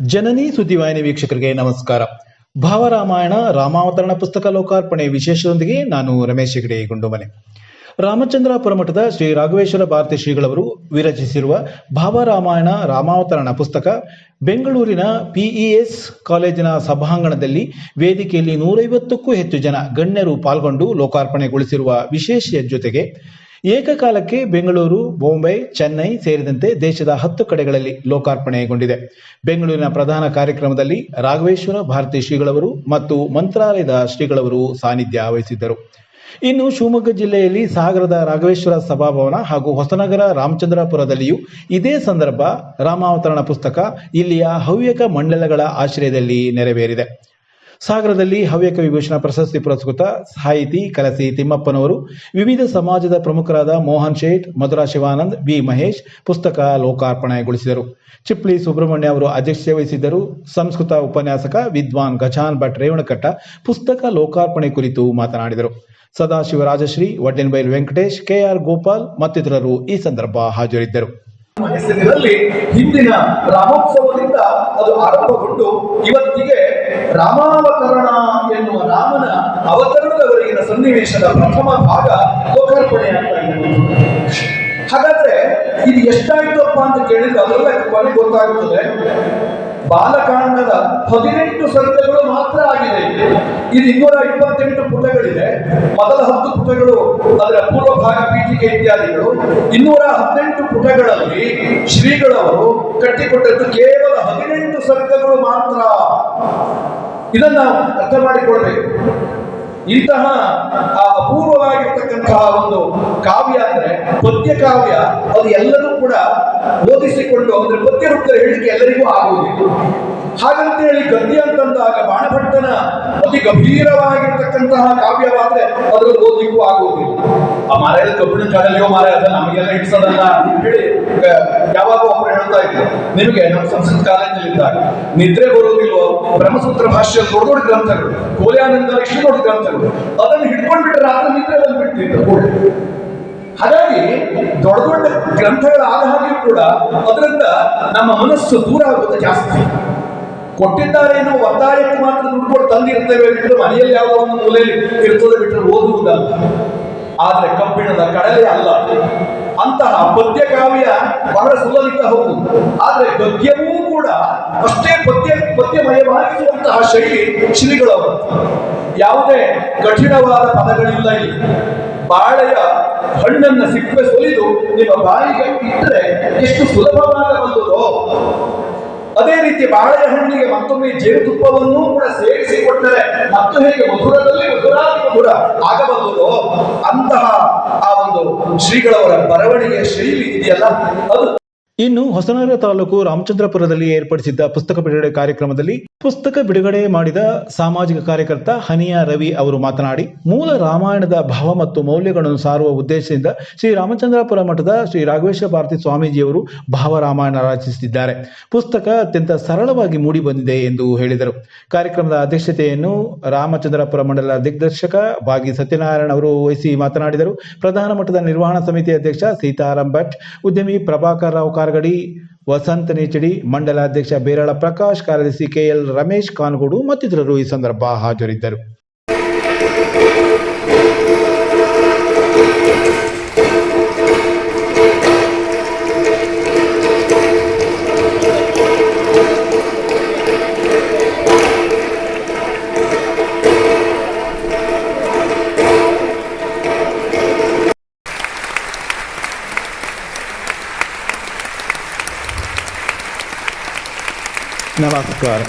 ಜನನಿ ಸುದ್ದಿವಾಹಿನಿ ವೀಕ್ಷಕರಿಗೆ ನಮಸ್ಕಾರ. ಭಾವರಾಮಾಯಣ, ರಾಮಾವತರಣ ಪುಸ್ತಕ ಲೋಕಾರ್ಪಣೆ ವಿಶೇಷದೊಂದಿಗೆ ನಾನು ರಮೇಶ್ ಹೆಗಡೆ ಗುಂಡುಮನೆ. ರಾಮಚಂದ್ರಾಪುರ ಮಠದ ಶ್ರೀ ರಾಘವೇಶ್ವರ ಭಾರತಿ ಶ್ರೀಗಳವರು ವಿರಚಿಸಿರುವ ಭಾವರಾಮಾಯಣ, ರಾಮಾವತರಣ ಪುಸ್ತಕ ಬೆಂಗಳೂರಿನ ಪಿಇಎಸ್ ಕಾಲೇಜಿನ ಸಭಾಂಗಣದಲ್ಲಿ ವೇದಿಕೆಯಲ್ಲಿ ನೂರೈವತ್ತಕ್ಕೂ ಹೆಚ್ಚು ಜನ ಗಣ್ಯರು ಪಾಲ್ಗೊಂಡು ಲೋಕಾರ್ಪಣೆಗೊಳಿಸಿರುವ ವಿಶೇಷ ಜೊತೆಗೆ ಏಕಕಾಲಕ್ಕೆ ಬೆಂಗಳೂರು, ಬೊಂಬೈ, ಚೆನ್ನೈ ಸೇರಿದಂತೆ ದೇಶದ ಹತ್ತು ಕಡೆಗಳಲ್ಲಿ ಲೋಕಾರ್ಪಣೆಗೊಂಡಿದೆ. ಬೆಂಗಳೂರಿನ ಪ್ರಧಾನ ಕಾರ್ಯಕ್ರಮದಲ್ಲಿ ರಾಘವೇಶ್ವರ ಭಾರತಿ ಶ್ರೀಗಳವರು ಮತ್ತು ಮಂತ್ರಾಲಯದ ಶ್ರೀಗಳವರು ಸಾನ್ನಿಧ್ಯ ವಹಿಸಿದ್ದರು. ಇನ್ನು ಶಿವಮೊಗ್ಗ ಜಿಲ್ಲೆಯಲ್ಲಿ ಸಾಗರದ ರಾಘವೇಶ್ವರ ಸಭಾಭವನ ಹಾಗೂ ಹೊಸನಗರ ರಾಮಚಂದ್ರಪುರದಲ್ಲಿಯೂ ಇದೇ ಸಂದರ್ಭ ರಾಮಾವತರಣ ಪುಸ್ತಕ, ಇಲ್ಲಿಯ ಹವ್ಯಕ ಮಂಡಲಗಳ ಆಶ್ರಯದಲ್ಲಿ ನೆರವೇರಿದೆ. ಸಾಗರದಲ್ಲಿ ಹವ್ಯಕ ವಿಭೂಷಣ ಪ್ರಶಸ್ತಿ ಪುರಸ್ಕೃತ ಸಾಹಿತಿ ಕಲಸಿ ತಿಮ್ಮಪ್ಪನವರು, ವಿವಿಧ ಸಮಾಜದ ಪ್ರಮುಖರಾದ ಮೋಹನ್ ಶೇಟ್, ಮಧುರಾ ಶಿವಾನಂದ್, ಬಿ ಮಹೇಶ್ ಪುಸ್ತಕ ಲೋಕಾರ್ಪಣೆಗೊಳಿಸಿದರು. ಚಿಪ್ಲಿ ಸುಬ್ರಹ್ಮಣ್ಯ ಅವರು ಅಧ್ಯಕ್ಷತೆ ವಹಿಸಿದ್ದರು. ಸಂಸ್ಕೃತ ಉಪನ್ಯಾಸಕ ವಿದ್ವಾನ್ ಗಜಾನ್ ಭಟ್ ರೇವಣಕಟ್ಟ ಪುಸ್ತಕ ಲೋಕಾರ್ಪಣೆ ಕುರಿತು ಮಾತನಾಡಿದರು. ಸದಾಶಿವ ರಾಜಶ್ರೀ, ವಡ್ಡೆನ್ಬೈಲ್ ವೆಂಕಟೇಶ್ ಕೆಆರ್ ಗೋಪಾಲ್ ಮತ್ತಿತರರು ಈ ಸಂದರ್ಭ ಹಾಜರಿದ್ದರು. ಹೆಸರಿನಲ್ಲಿ ಹಿಂದಿನ ರಾಮೋತ್ಸವದಿಂದ ಅದು ಆರಂಭಗೊಂಡು ಇವತ್ತಿಗೆ ರಾಮಾವತರಣ ಎನ್ನುವ ರಾಮನ ಅವತರಣದವರೆಗಿನ ಸನ್ನಿವೇಶದ ಪ್ರಥಮ ಭಾಗ ಲೋಕಾರ್ಪಣೆಯಾಗ್ತಾ ಇದೆ. ಹಾಗಾದ್ರೆ ಇದು ಎಷ್ಟಾಯ್ತಪ್ಪ ಅಂತ ಕೇಳಿದ್ರೆ ಅದರಲ್ಲೇ ಕೊನೆ ಗೊತ್ತಾಗುತ್ತದೆ ಬಾಲಕಾಂಡದ ಹದಿನೆಂಟು ಸರ್ಗಗಳು ಮಾತ್ರ ಆಗಿದೆ. ಇದು ಇನ್ನೂರ ಇಪ್ಪತ್ತೆಂಟು ಪುಟಗಳಿದೆ. ಮೊದಲ ಹತ್ತು ಪುಟಗಳು ಅದರ ಪೂರ್ವ ಭಾಗ ಪೀಠಿಕೆ ಇತ್ಯಾದಿಗಳು. ಇನ್ನೂರ ಹದಿನೆಂಟು ಪುಟಗಳಲ್ಲಿ ಶ್ರೀಗಳವರು ಕಟ್ಟಿಕೊಟ್ಟದ್ದು ಕೇವಲ ಹದಿನೆಂಟು ಸರ್ಗಗಳು ಮಾತ್ರ. ಇದನ್ನ ಅರ್ಥ ಮಾಡಿಕೊಳ್ಬೇಕು. ಇಂತಹ, ಆ ಅಪೂರ್ವವಾಗಿರ್ತಕ್ಕಂತಹ ಒಂದು ಕಾವ್ಯ ಅಂದ್ರೆ ಪದ್ಯ ಕಾವ್ಯ, ಅದು ಎಲ್ಲರೂ ಕೂಡ ಓದಿಸಿಕೊಂಡು ಅಂದ್ರೆ ಪದ್ಯ ರೂಪದ ಹೇಳಿಕೆ ಎಲ್ಲರಿಗೂ ಆಗುವುದಿಲ್ಲ. ಹಾಗಂತೇಳಿ ಗದ್ಯ ಅಂತಂದಾಗ ಬಾಣಭಟ್ಟನ ಅತಿ ಗಂಭೀರವಾಗಿರ್ತಕ್ಕಂತಹ ಕಾವ್ಯವಾದ್ರೆ ಅದರ ಓದಲಿಕ್ಕೂ ಆಗುವುದಿಲ್ಲ. ಆ ಮಾರಾಯ ಕಬ್ಬಿಣ ಕಡಲಿಯೋ ಮಾರಾಯ, ಅದ ನಮಗೆಲ್ಲ ಹಿಡಿಸೋದಲ್ಲ ಹೇಳಿ ಯಾವಾಗ ಒಬ್ಬರು ಹೇಳ್ತಾ ಇದ್ರು, ನಿಮಗೆ ನಮ್ಮ ಸಂಸ್ಕೃತ ಕಾಲೇಜಲ್ಲಿ ಇದ್ದಾಗ ನಿದ್ರೆ ಬರುವುದಿಲ್ವೋ? ಬ್ರಹ್ಮಸೂತ್ರ ಭಾಷ್ಯ ದೊಡ್ಡ ದೊಡ್ಡ ಗ್ರಂಥಗಳು, ಕೋಲ್ಯಾನಂದ ಇಷ್ಟು ದೊಡ್ಡ ಗ್ರಂಥಗಳು, ಅದನ್ನು ಕೂಡ. ಹಾಗಾಗಿ ದೊಡ್ಡ ದೊಡ್ಡ ಗ್ರಂಥಗಳಾದ ಹಾಗೆ ಕೂಡ ಅದರಿಂದ ನಮ್ಮ ಮನಸ್ಸು ದೂರ ಆಗುತ್ತೆ ಜಾಸ್ತಿ. ಕೊಟ್ಟಿದ್ದಾರೆ ಎನ್ನುವ ಒತ್ತಾಯಕ್ಕೆ ಮಾತ್ರ ದುಡ್ಡು ಕೊಟ್ಟು ತಂದಿರ್ತೇವೆ ಬಿಟ್ಟರೆ ಮನೆಯಲ್ಲಿ ಯಾವುದೋ ಒಂದು ಮೂಲೆಯಲ್ಲಿ ಇರ್ತದೆ ಬಿಟ್ಟರೆ ಓದುವುದಲ್ಲ. ಆದ್ರೆ ಕಬ್ಬಿಣದ ಕಡಲೆ ಅಲ್ಲ. ಅಂತಹ ಪದ್ಯ ಕಾವ್ಯ ಬಹಳ ಸುಲಲಿತ ಹೌದು ಆದ್ರೆ ಗದ್ಯವೂ ಕೂಡ ಅಷ್ಟೇ ಪದ್ಯ, ಪದ್ಯಮಯವಾಗಿರುವಂತಹ ಶೈಲಿ ಶ್ರೀಗಳವರು ಯಾವುದೇ ಕಠಿಣವಾದ ಪದಗಳಿಲ್ಲ ಇಲ್ಲಿ. ಬಾಳೆಯ ಹಣ್ಣನ್ನ ಸಿಪ್ಪೆ ಸುಲಿದು ನಿಮ್ಮ ಬಾಯಿಗೆ ಇಟ್ಟರೆ ಎಷ್ಟು ಸುಲಭವಾಗಬಲ್ಲದೋ ಅದೇ ರೀತಿ ಬಾಳೆಯ ಹಣ್ಣಿಗೆ ಮತ್ತೊಮ್ಮೆ ಜೇನುತುಪ್ಪವನ್ನು ಕೂಡ ಸೇರಿಸಿ ಕೊಟ್ಟರೆ ಮತ್ತು ಹೇಗೆ ಮಧುರದಲ್ಲಿ ಮಧುರಾತಿ ಮಧುರ ಆಗಬಲ್ಲದೋ ಅಂತಹ ಶ್ರೀಗಳವರ ಬರವಣಿಗೆಯ ಶೈಲಿ ಇದೆಯಲ್ಲ ಅದು ಇನ್ನು ಹೊಸನಗರ ತಾಲೂಕು ರಾಮಚಂದ್ರಪುರದಲ್ಲಿ ಏರ್ಪಡಿಸಿದ್ದ ಪುಸ್ತಕ ಬಿಡುಗಡೆ ಕಾರ್ಯಕ್ರಮದಲ್ಲಿ ಪುಸ್ತಕ ಬಿಡುಗಡೆ ಮಾಡಿದ ಸಾಮಾಜಿಕ ಕಾರ್ಯಕರ್ತ ಹನಿಯಾ ರವಿ ಅವರು ಮಾತನಾಡಿ, ಮೂಲ ರಾಮಾಯಣದ ಭಾವ ಮತ್ತು ಮೌಲ್ಯಗಳನ್ನು ಸಾರುವ ಉದ್ದೇಶದಿಂದ ಶ್ರೀ ರಾಮಚಂದ್ರಪುರ ಮಠದ ಶ್ರೀ ರಾಘವೇಶ್ವರ ಭಾರತಿ ಸ್ವಾಮೀಜಿಯವರು ಭಾವರಾಮಾಯಣ ರಚಿಸುತ್ತಿದ್ದಾರೆ. ಪುಸ್ತಕ ಅತ್ಯಂತ ಸರಳವಾಗಿ ಮೂಡಿ ಬಂದಿದೆ ಎಂದು ಹೇಳಿದರು. ಕಾರ್ಯಕ್ರಮದ ಅಧ್ಯಕ್ಷತೆಯನ್ನು ರಾಮಚಂದ್ರಪುರ ಮಂಡಲ ದಿಗ್ದರ್ಶಕ ಬಾಗಿ ಸತ್ಯನಾರಾಯಣ ಅವರು ವಹಿಸಿ ಮಾತನಾಡಿದರು. ಪ್ರಧಾನ ಮಠದ ನಿರ್ವಹಣಾ ಸಮಿತಿ ಅಧ್ಯಕ್ಷ ಸೀತಾರಾಮ್ ಭಟ್, ಉದ್ಯಮಿ ಪ್ರಭಾಕರ್ ರಾವ್ ಕಾರ್ಗಡಿ ವಸಂತ ನೇಚಡಿ ಮಂಡಲಾಧ್ಯಕ್ಷ ಬೇರಳ ಪ್ರಕಾಶ್ ಕಾರ್ಯದರ್ಶಿ ಕೆಎಲ್ ರಮೇಶ್ ಕಾನ್ಗೋಡು ಮತ್ತಿತರರು ಈ ಸಂದರ್ಭ ಹಾಜರಿದ್ದರು. ನಮಸ್ಕಾರ